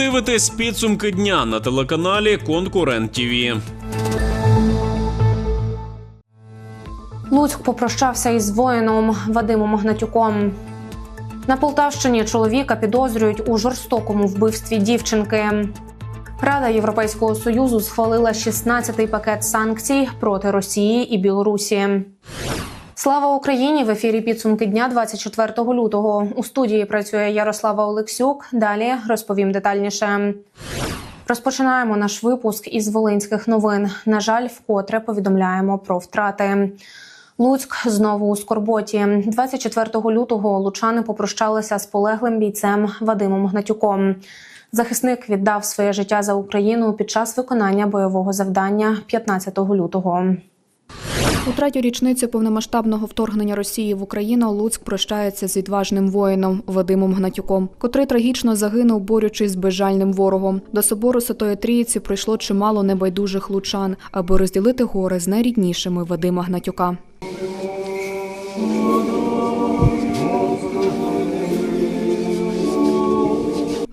дивитесь підсумки дня на телеканалі Конкурент ТІВІ. Луцьк попрощався із воїном Вадимом Гнатюком. На Полтавщині чоловіка підозрюють у жорстокому вбивстві дівчинки. Рада Європейського союзу схвалила 16-й пакет санкцій проти Росії і Білорусі. Слава Україні! В ефірі підсумки дня 24 лютого. У студії працює Ярослава Олексюк. Далі розповім детальніше. Розпочинаємо наш випуск із волинських новин. На жаль, вкотре повідомляємо про втрати. Луцьк знову у скорботі. 24 лютого лучани попрощалися з полеглим бійцем Вадимом Гнатюком. Захисник віддав своє життя за Україну під час виконання бойового завдання 15 лютого. У третю річницю повномасштабного вторгнення Росії в Україну Луцьк прощається з відважним воїном Вадимом Гнатюком, котрий трагічно загинув, борючись з безжальним ворогом. До собору Святої Трійці прийшло чимало небайдужих лучан, аби розділити горе з найріднішими Вадима Гнатюка.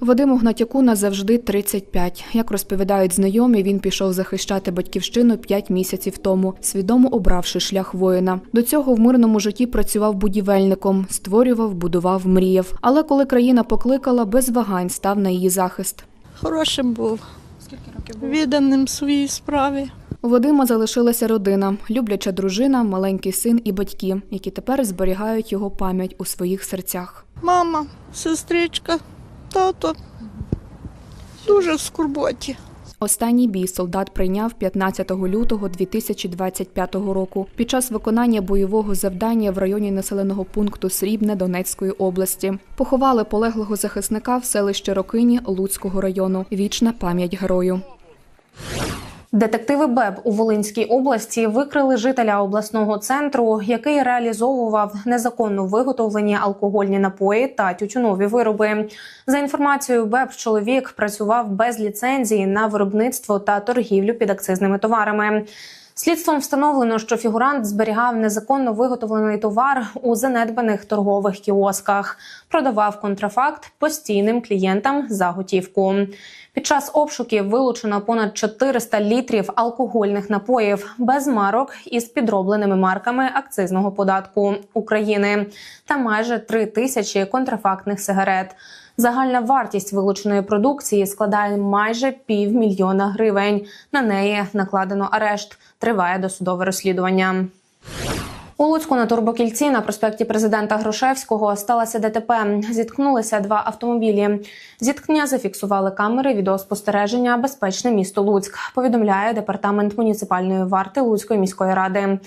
Вадиму Гнатюку назавжди 35. Як розповідають знайомі, він пішов захищати батьківщину 5 місяців тому, свідомо обравши шлях воїна. До цього в мирному житті працював будівельником, створював, будував, мріяв. Але коли країна покликала, без вагань став на її захист. Хорошим був. Скільки років був? Відданим своїй справі. У Вадима залишилася родина, любляча дружина, маленький син і батьки, які тепер зберігають його пам'ять у своїх серцях. Мама, сестричка, тато. Дуже в скорботі. Останній бій солдат прийняв 15 лютого 2025 року під час виконання бойового завдання в районі населеного пункту Срібне Донецької області. Поховали полеглого захисника в селищі Рокині Луцького району. Вічна пам'ять герою. Детективи БЕБ у Волинській області викрили жителя обласного центру, який реалізовував незаконно виготовлені алкогольні напої та тютюнові вироби. За інформацією БЕБ, чоловік працював без ліцензії на виробництво та торгівлю підакцизними товарами. Слідством встановлено, що фігурант зберігав незаконно виготовлений товар у занедбаних торгових кіосках, продавав контрафакт постійним клієнтам за готівку. Під час обшуків вилучено понад 400 літрів алкогольних напоїв без марок із підробленими марками акцизного податку України та майже 3 тисячі контрафактних сигарет. Загальна вартість вилученої продукції складає майже півмільйона гривень. На неї накладено арешт. Триває досудове розслідування. У Луцьку на турбокільці на проспекті президента Грушевського сталося ДТП. Зіткнулися два автомобілі. Зіткнення зафіксували камери відеоспостереження Безпечне місто Луцьк. Повідомляє департамент муніципальної варти Луцької міської ради.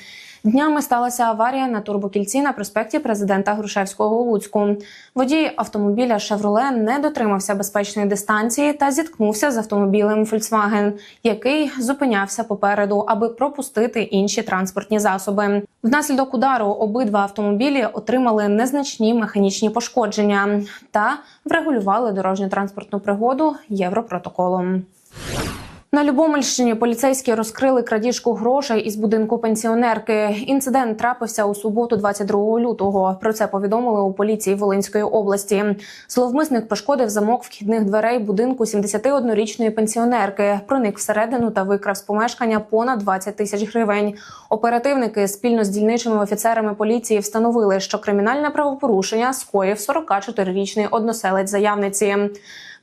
Днями сталася аварія на турбокільці на проспекті президента Грушевського у Луцьку. Водій автомобіля Шевроле не дотримався безпечної дистанції та зіткнувся з автомобілем Volkswagen, який зупинявся попереду, аби пропустити інші транспортні засоби. Внаслідок удару обидва автомобілі отримали незначні механічні пошкодження та врегулювали дорожньо-транспортну пригоду європротоколом. На Любомельщині поліцейські розкрили крадіжку грошей із будинку пенсіонерки. Інцидент трапився у суботу, 22 лютого. Про це повідомили у поліції Волинської області. Зловмисник пошкодив замок вхідних дверей будинку 71-річної пенсіонерки. Проник всередину та викрав з помешкання понад 20 тисяч гривень. Оперативники спільно з дільничими офіцерами поліції встановили, що кримінальне правопорушення скоїв 44-річний односелець заявниці.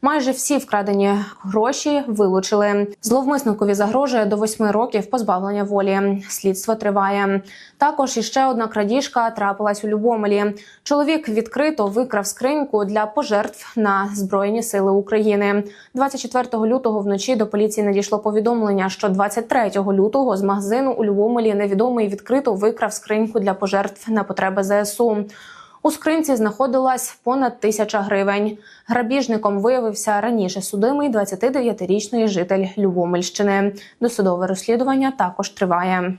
Майже всі вкрадені гроші вилучили. Зловмисникові загрожує до восьми років позбавлення волі. Слідство триває. Також іще одна крадіжка трапилась у Любомелі. Чоловік відкрито викрав скриньку для пожертв на збройні сили України. 24 лютого вночі до поліції надійшло повідомлення, що 23 лютого з магазину у Любомелі невідомий відкрито викрав скриньку для пожертв на потреби ЗСУ. У скринці знаходилась понад тисяча гривень. Грабіжником виявився раніше судимий 29-річний житель Любомельщини. Досудове розслідування також триває.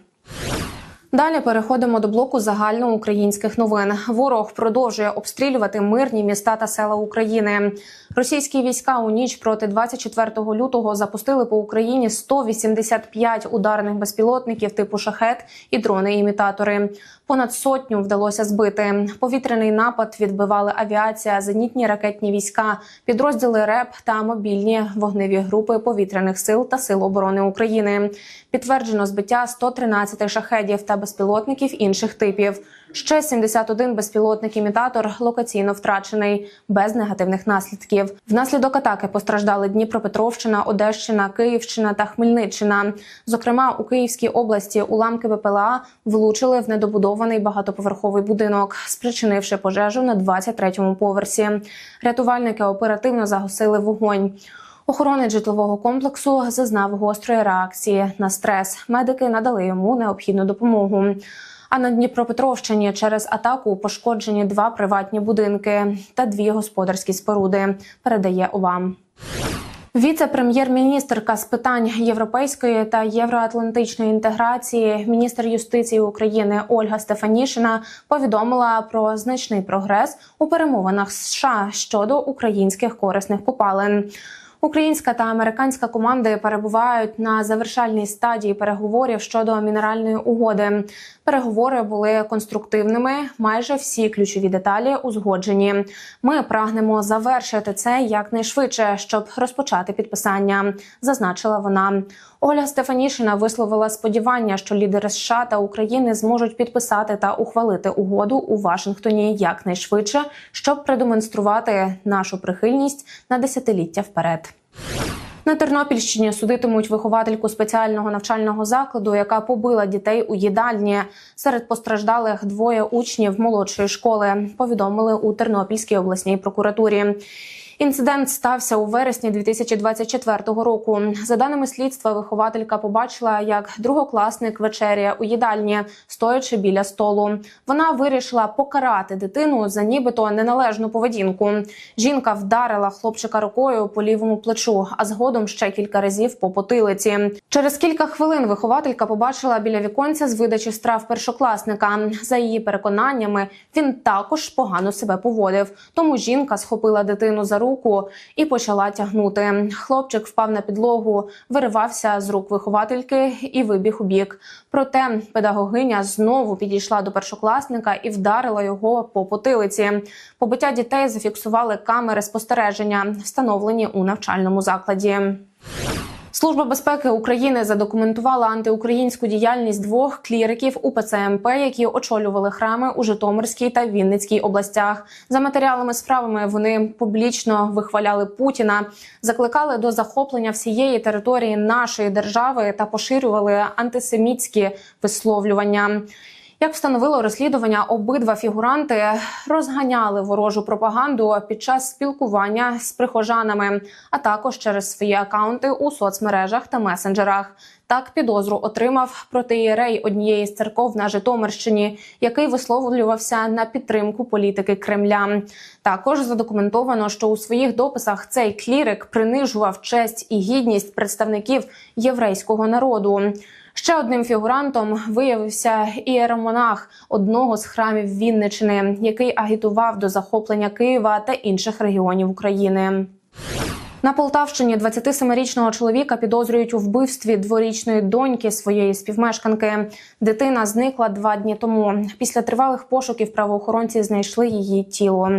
Далі переходимо до блоку загальноукраїнських новин. Ворог продовжує обстрілювати мирні міста та села України. Російські війська у ніч проти 24 лютого запустили по Україні 185 ударних безпілотників типу шахет і дрони-імітатори. Понад сотню вдалося збити. Повітряний напад відбивали авіація, зенітні ракетні війська, підрозділи РЕП та мобільні вогневі групи повітряних сил та сил оборони України. Підтверджено збиття 113 шахедів та безпілотників інших типів. Ще 71 безпілотник-імітатор локаційно втрачений без негативних наслідків. Внаслідок атаки постраждали Дніпропетровщина, Одещина, Київщина та Хмельниччина. Зокрема, у Київській області уламки БПЛА влучили в недобудований багатоповерховий будинок, спричинивши пожежу на 23-му поверсі. Рятувальники оперативно загасили вогонь. Охоронець житлового комплексу зазнав гострої реакції на стрес. Медики надали йому необхідну допомогу. А на Дніпропетровщині через атаку пошкоджені два приватні будинки та дві господарські споруди. Передає ОВАМ. Віце-прем'єр-міністрка з питань європейської та євроатлантичної інтеграції, міністр юстиції України Ольга Стефанішина повідомила про значний прогрес у перемовинах США щодо українських корисних копалин. Українська та американська команди перебувають на завершальній стадії переговорів щодо мінеральної угоди. Переговори були конструктивними. Майже всі ключові деталі узгоджені. Ми прагнемо завершити це якнайшвидше, щоб розпочати підписання, зазначила вона. Оля Стефанішина висловила сподівання, що лідери США та України зможуть підписати та ухвалити угоду у Вашингтоні якнайшвидше, щоб продемонструвати нашу прихильність на десятиліття вперед. На Тернопільщині судитимуть виховательку спеціального навчального закладу, яка побила дітей у їдальні. Серед постраждалих двоє учнів молодшої школи. Повідомили у Тернопільській обласній прокуратурі. Інцидент стався у вересні 2024 року. За даними слідства, вихователька побачила, як другокласник вечеряє у їдальні, стоячи біля столу. Вона вирішила покарати дитину за нібито неналежну поведінку. Жінка вдарила хлопчика рукою по лівому плечу, а згодом ще кілька разів по потилиці. Через кілька хвилин вихователька побачила біля віконця з видачі страв першокласника. За її переконаннями, він також погано себе поводив. Тому жінка схопила дитину за руку і почала тягнути. Хлопчик впав на підлогу, виривався з рук виховательки і вибіг у бік. Проте педагогиня знову підійшла до першокласника і вдарила його по потилиці. Побиття дітей зафіксували камери спостереження, встановлені у навчальному закладі. Служба безпеки України задокументувала антиукраїнську діяльність двох кліриків УПЦ МП, які очолювали храми у Житомирській та Вінницькій областях. За матеріалами справами вони публічно вихваляли Путіна, закликали до захоплення всієї території нашої держави та поширювали антисемітські висловлювання. Як встановило розслідування, обидва фігуранти розганяли ворожу пропаганду під час спілкування з прихожанами, а також через свої акаунти у соцмережах та месенджерах. Так підозру отримав протиєрей однієї з церков на Житомирщині, який висловлювався на підтримку політики Кремля. Також задокументовано, що у своїх дописах цей клірик принижував честь і гідність представників єврейського народу. Ще одним фігурантом виявився ієромонах одного з храмів Вінничини, який агітував до захоплення Києва та інших регіонів України. На Полтавщині 27-річного чоловіка підозрюють у вбивстві дворічної доньки своєї співмешканки. Дитина зникла два дні тому. Після тривалих пошуків правоохоронці знайшли її тіло.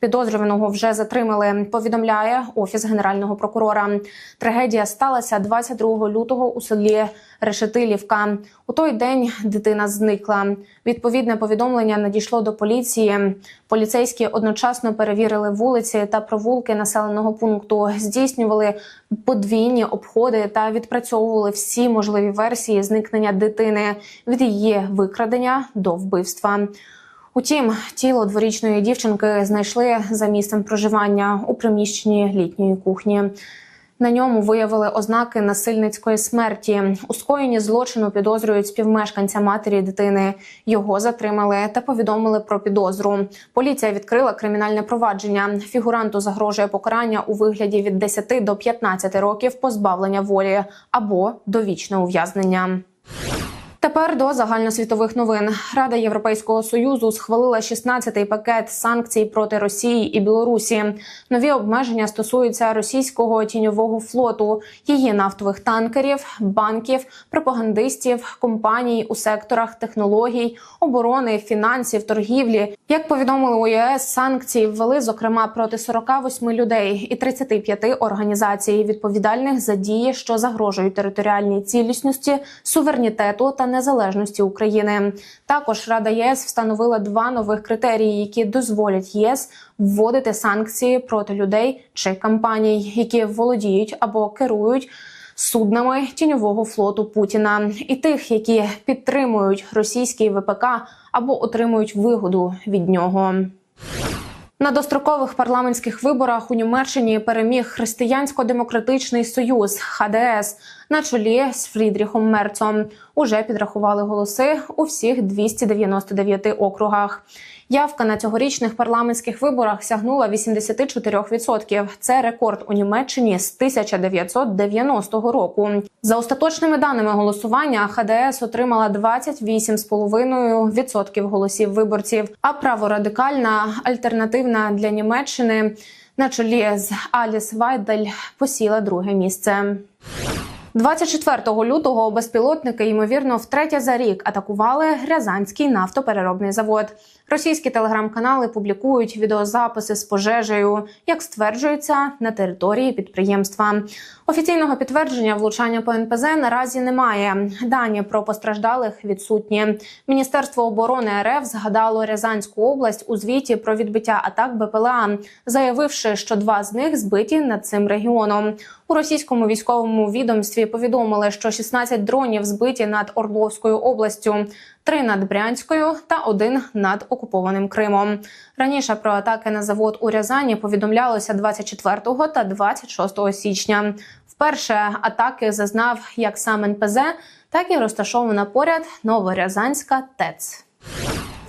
Підозрюваного вже затримали. Повідомляє офіс генерального прокурора. Трагедія сталася 22 лютого у селі Решетилівка. У той день дитина зникла. Відповідне повідомлення надійшло до поліції. Поліцейські одночасно перевірили вулиці та провулки населеного пункту, здійснювали подвійні обходи та відпрацьовували всі можливі версії зникнення дитини від її викрадення до вбивства. Утім, тіло дворічної дівчинки знайшли за місцем проживання у приміщенні літньої кухні. На ньому виявили ознаки насильницької смерті. У скоєнні злочину підозрюють співмешканця матері дитини. Його затримали та повідомили про підозру. Поліція відкрила кримінальне провадження. Фігуранту загрожує покарання у вигляді від 10 до 15 років позбавлення волі або довічне ув'язнення. Тепер до загальносвітових новин. Рада Європейського союзу схвалила 16-й пакет санкцій проти Росії і Білорусі. Нові обмеження стосуються російського тіньового флоту, її нафтових танкерів, банків, пропагандистів, компаній у секторах технологій, оборони, фінансів, торгівлі. Як повідомили у ЄС, санкції ввели зокрема проти 48 людей і 35 організацій, відповідальних за дії, що загрожують територіальній цілісності, суверенітету та незалежності України. Також Рада ЄС встановила два нових критерії, які дозволять ЄС вводити санкції проти людей чи компаній, які володіють або керують. Суднами тіньового флоту Путіна і тих, які підтримують російський ВПК або отримують вигоду від нього. На дострокових парламентських виборах у Німеччині переміг Християнсько-демократичний союз ХДС на чолі з Фрідріхом Мерцом. Уже підрахували голоси у всіх 299 округах. Явка на цьогорічних парламентських виборах сягнула 84%. Це рекорд у Німеччині з 1990 року. За остаточними даними голосування, ХДС отримала 28,5% голосів виборців. А праворадикальна альтернативна для Німеччини на чолі з Аліс Вайдель посіла друге місце. 24 лютого безпілотники, ймовірно, втретє за рік атакували Рязанський нафтопереробний завод. Російські телеграм-канали публікують відеозаписи з пожежею, як стверджується, на території підприємства. Офіційного підтвердження влучання по НПЗ наразі немає. Дані про постраждалих відсутні. Міністерство оборони РФ згадало Рязанську область у звіті про відбиття атак БПЛА, заявивши, що два з них збиті над цим регіоном. У російському військовому відомстві повідомили, що 16 дронів збиті над Орловською областю, три над Брянською та один над окупованим Кримом. Раніше про атаки на завод у Рязані повідомлялося 24 та 26 січня. Вперше атаки зазнав як сам НПЗ, так і розташована поряд Новорязанська ТЕЦ.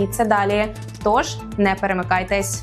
Дивіться далі. Тож не перемикайтесь.